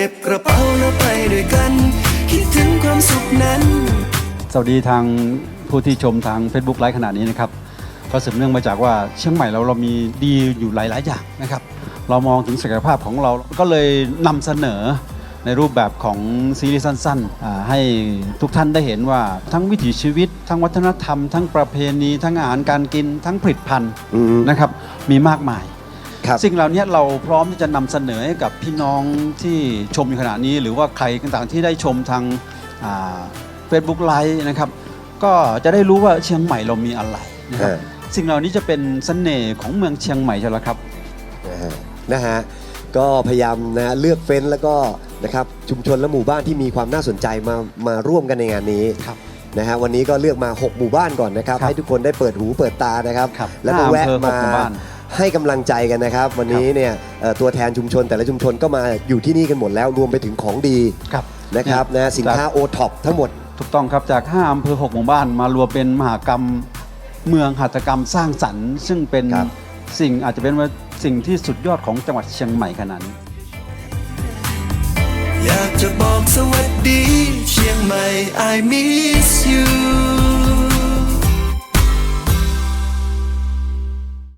เก็บกระเป๋าแล้วไปด้วยกัน คิดถึงความสุขนั้น สวัสดีทางผู้ที่ชมทาง Facebook ไลฟ์ขนาดนี้นะครับก็สืบเนื่องมาจากว่าเชียงใหม่เราเรามีดีอยู่หลาย ๆ อย่างนะครับ เรามองถึงศักยภาพของเราก็เลยนำเสนอในรูปแบบของซีรีส์สั้นๆอ่าให้ทุกท่านได้เห็นว่าทั้งวิถีชีวิต ทั้งวัฒนธรรม ทั้งประเพณี ทั้งอาหารการกิน ทั้งผลิตภัณฑ์อืมนะครับมีมากมาย ครับ สิ่งเหล่านี้เราพร้อมที่จะนำเสนอให้กับพี่น้องที่ชมอยู่ขณะนี้ หรือว่าใครต่างๆที่ได้ชมทางเฟซบุ๊กไลฟ์นะครับ ก็จะได้รู้ว่าเชียงใหม่เรามีอะไรนะครับเออสิ่งเหล่านี้จะเป็นเสน่ห์ของเมืองเชียงใหม่ใช่แล้วครับ นะฮะนะฮะก็พยายามนะเลือกเฟ้นแล้วก็นะครับชุมชนและหมู่บ้านที่มีความน่าสนใจมามาร่วมกันในงานนี้ครับนะฮะวันนี้ก็เลือกมา 6 หมู่บ้านก่อนนะครับ ครับให้ทุกคนได้เปิดหูเปิดตานะครับ ครับแล้วก็แวะห้าอำเภอหกมาหมู่บ้าน ให้กำลังใจกันนะครับ วันนี้เนี่ยเอ่อตัวแทนชุมชนแต่ละชุมชนก็มาอยู่ที่นี่กันหมดแล้วรวมไปถึงของดีครับนะครับนะสินค้าโอท็อปทั้งหมด ถูกต้องครับจาก 5อำเภอ 6 หมู่บ้าน มารวมเป็นมหากรรมเมืองหัตถกรรมสร้างสรรค์ ซึ่งเป็นครับ สิ่งอาจจะเป็นว่าสิ่งที่สุดยอดของจังหวัดเชียงใหม่ขนาดนี้ อยากจะบอกสวัสดี เชียงใหม่ I miss you